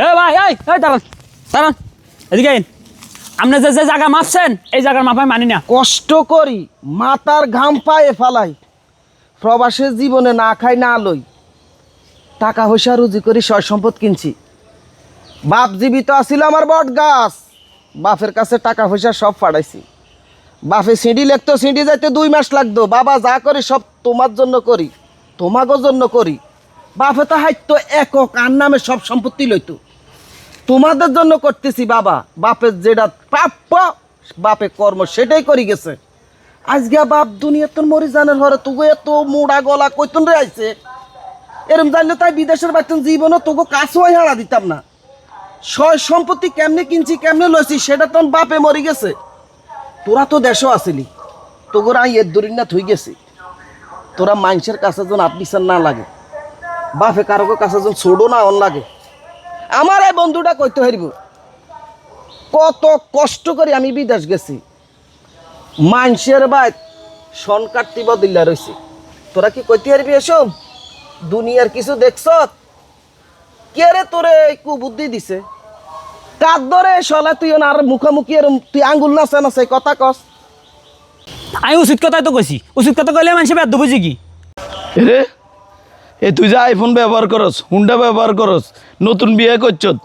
হে ভাই, এই এই, দাঁড়ান দাঁড়ান। আপনি যে যে জায়গা মাপছেন এই জায়গার মাপায় মানি না। কষ্ট করি, মাতার ঘাম পায়ে ফালাই। প্রবাসের জীবনে না খাই, না লই। টাকা পয়সা রুজি করি, সয় সম্পদ কিনছি। বাপ জীবিত আছিল আমার বট গাছ। বাপের কাছে টাকা পয়সা সব ফাড়াইছি। বাপে সিঁড়ি লেখতো, সিঁড়ি যাইতে দুই মাস লাগতো। বাবা যা করি সব তোমার জন্য করি, তোমাগো জন্য করি। বাপে তো হাইতো একক, আর নামে সব সম্পত্তি লইতো। তোমাদের জন্য করতেছি বাবা। বাপের যেটা প্রাপ্য বাপে কর্ম সেটাই করি গেছে। আজকে বাপ দুনিয়া তোর মরি জানের ঘরে তোকে এত মোড়া গলা কইতন রে আইছে। এরম জানলে তাই বিদেশের বাইতন জীবনও তোকে কাছেও হারা দিতাম না। সয় সম্পত্তি কেমনে কিনছি, কেমনে লইছি, সেটা তোর বাপে মরি গেছে। তোরা তো দেশও আসিলি। তোগোর আই এর দরিন না থই গেছি। তোরা মানুষের কাছে যেন আত্মিসার না লাগে। বাপে কারও কাছে যেন ছোড়ো না অন লাগে। আমার এই বন্ধুটা কইতে হারিব কত কষ্ট করে আমি বিদেশ গেছি। মানুষের বাইত সন কাটতি বদিল্লা রয়েছে তোরা কি কইতে হারবি এসব? দুনিয়ার কিছু দেখছ? কে রে তোরে কুবুদ্ধি দিছে? কার ধরে সলা তুই আর মুখামুখি এরম তুই আঙ্গুল নাচে নাচে কথা কস? আমি উচিত কথাই তো কইছি। উচিত কথা কইলে মানুষে বেদ বুঝি কি? রে? এ তুই যে আইফোন ব্যবহার করস হুন্ডা ব্যবহার করস নতুন বিয়ে করছত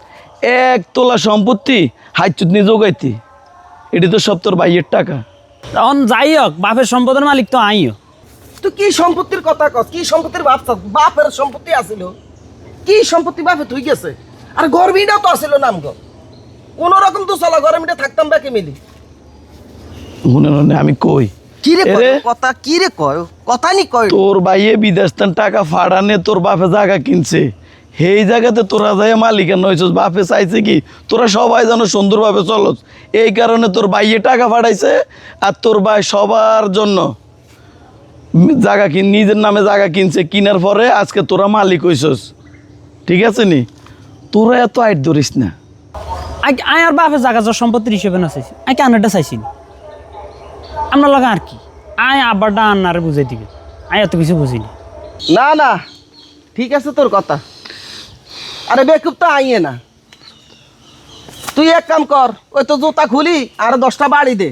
এক তোলা সম্পত্তি হাইচুত নিয়ে যোগাইতি এটি তো সব তোর ভাইয়ের টাকা। তখন যাই হোক বাপের সম্পদের মালিক তো আইও। তুই কি সম্পত্তির কথা কস? কি সম্পত্তির বাপ বাপের সম্পত্তি আছিল। কি সম্পত্তি বাপে তুই গেছে? আর গরমিটাও তো আছিল নাম গো কোন রকম তো চলা গরমিটা থাকতাম বাকি মিলি? মনে মনে আমি কই? কি রে এরে? কয় কথা কি রে কয়? কথা নি কয়। তোর ভাইয়ে বিদেশতান টাকা ফাড়ানে তোর বাপে জায়গা কিনছে। সেই জায়গাতে তোরা যায় মালিকান হয়েছিস বাপে চাইছে কি? তোরা সবাই যেন সুন্দরভাবে চলস। এই কারণে তোর ভাইয়ে টাকা ফাড়াইছে আর তোর ভাই সবার জন্য জায়গা কিন নিজের নামে জায়গা কিনছে। কিনার পরে আজকে তোরা মালিক হইছস। ঠিক আছে নি? তোরা এত আইট ধরিস না। আই- আই আর বাপের জায়গা সম্পত্তির হিসেবে না চাইছি। আই কেনটা চাইছি আপনার লগা আর কি? আয় আব্বারটা আন্নারে বুঝাই দিবে। আই এত কিছু বুঝিনি। না না। ঠিক আছে তোর কথা। আরে বেকুব তো আইয়ে না। তুই এক কাম কর, ওই তো জুতা খুলি, আর দশটা বাড়ি দে।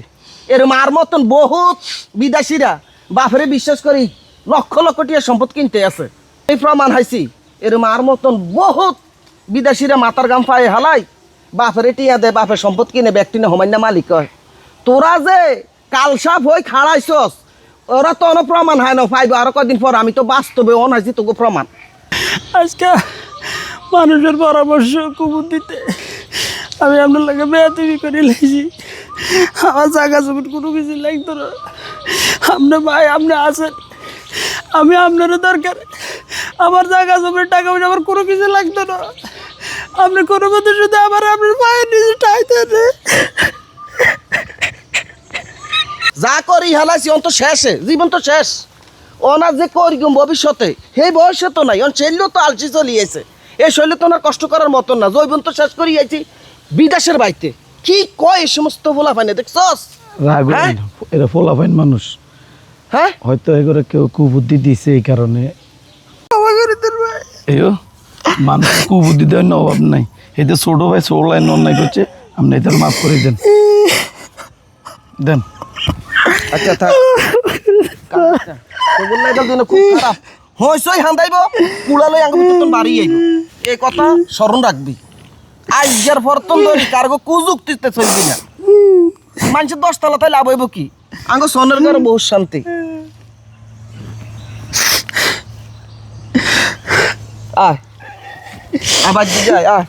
এরম আর মতন বহুত বিদেশিরা, বাপরে বিশ্বাস করি, লক্ষ লক্ষ টিয়া সম্পদ কিনতে আছে। এই প্রমাণ হাইছি এরম আর মতন বহুত বিদেশিরা মাথার গাম পায়ে হালাই, বাপরে টিয়া দে, বাপের সম্পদ কিনে ব্যক্তি না হমান্য মালিক হয়। তোরা যে কালসাপ হয়ে খাড়াইছস। ওরা তো অন প্রমাণ হয় না পাইব আরও কদিন পর আমি তো বাস্তবে অন তোকে প্রমাণ। আজকে মানুষের পরামর্শ কুবুদ্দিতে আমি আপনার লাগে বেয়াতিবি করে লেছি আমার জায়গা জমিন কোনো কিছু লাগতো না আপনি ভাই আপনি আছেন, আমি আপনারও দরকার। আমার জায়গা জমির টাকা পয়সা আমার কোনো কিছু লাগতো না। আপনি কোনো মতো শুধু আমার আপনার পায়ের নিচে টাইতে যা করি হেলাইছি অন্ত শেষে জীবন তো শেষ। ওনার যে করি গম ভবিষ্যতে? সেই বয়সে তো নাই অন শৈল্য তো আলসি চলিয়েছে এই শৈল্য তো ওনার কষ্ট করার মতন না জৈবন তো শেষ করি আইছি বিদেশের বাড়িতে। কি কয় এই সমস্ত বলা পাইনি দেখছস? হ্যাঁ? এরা ফোলাফাইন মানুষ। হ্যাঁ? হয়তো এগুলো কেউ কুবুদ্ধি দিছে এই কারণে। এও মানুষ কুবুদ্ধি দেওয়ার অভাব নাই। এই যে ছোট ভাই ছোট লাইন অন্যায় করছে আপনি এটা মাফ করে দেন। দেন। আচ্ছা থাক। তোগুর না এটার জন্য খুব খারাপ। হইসই হান্দাইব কুড়ালই আঙ্গ ভিতর বাড়ি আইব। এই কথা স্মরণ রাখবি। আজকের ফরতন ধরি কারগো কুযুক্তিতে চলবি না। মানুষের দশতলা তাই লাভ হইব কি? আঙ্গ সনের ঘরে বহু শান্তি। আয়। আবার আয় আয়।